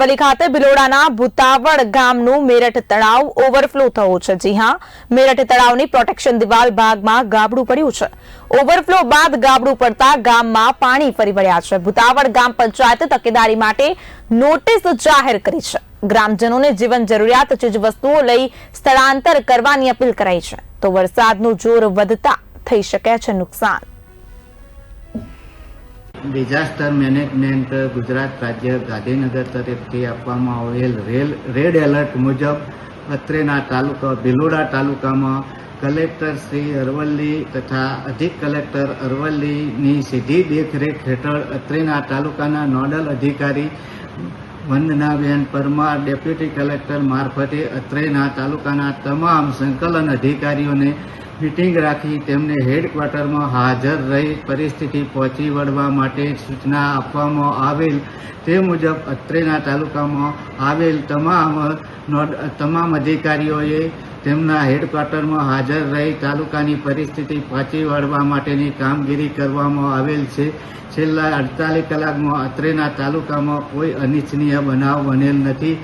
વલી ખાતે બિલોડાના ભૂતાવળ ગામનું મેરઠ તળાવ ઓવરફ્લો થયું છે. જી હા, મેરઠ તળાવની પ્રોટેક્શન દિવાલ ભાગમાં ગાબડું પડ્યું છે. ઓવરફ્લો બાદ ગાબડું પડતા ગામમાં પાણી ફરી વળ્યા છે. ભૂતાવળ ગામ પંચાયતે તકેદારી માટે નોટિસ જાહેર કરી છે. ગ્રામજનોને જીવન જરૂરિયાત ચીજવસ્તુઓ લઈ સ્થળાંતર કરવાની અપીલ કરાઈ છે. તો વરસાદનું જોર વધતા થઈ શકે છે નુકસાન. ડિઝાસ્ટર મેનેજમેન્ટ ગુજરાત રાજ્ય ગાંધીનગર તરફથી આપવામાં આવેલ રેલ રેડ એલર્ટ મુજબ અત્રેના તાલુકા, ભિલોડા તાલુકામાં કલેક્ટર શ્રી અરવલ્લી તથા અધિક કલેક્ટર અરવલ્લીની સીધી દેખરેખ હેઠળ અત્રેના તાલુકાના નોડલ અધિકારી વંદનાબેન પરમાર, ડેપ્યુટી કલેક્ટર મારફતે અત્રેના તાલુકાના તમામ સંકલન અધિકારીઓને મિટિંગ રાખી તેમને હેડક્વાર્ટરમાં હાજર રહી પરિસ્થિતિ પહોંચી વળવા માટે સૂચના આપવામાં આવેલ તે મુજબ અત્રેના તાલુકામાં આવેલ તમામ તમામ અધિકારીઓએ તેમના હેડક્વાર્ટરમાં હાજર રહી તાલુકાની પરિસ્થિતિ પહોંચી વળવા માટેની કામગીરી કરવામાં આવેલ છે. છેલ્લા અડતાલીસ કલાકમાં અત્રેના તાલુકામાં કોઈ અનિચ્છનીય બનાવ બનેલ નથી.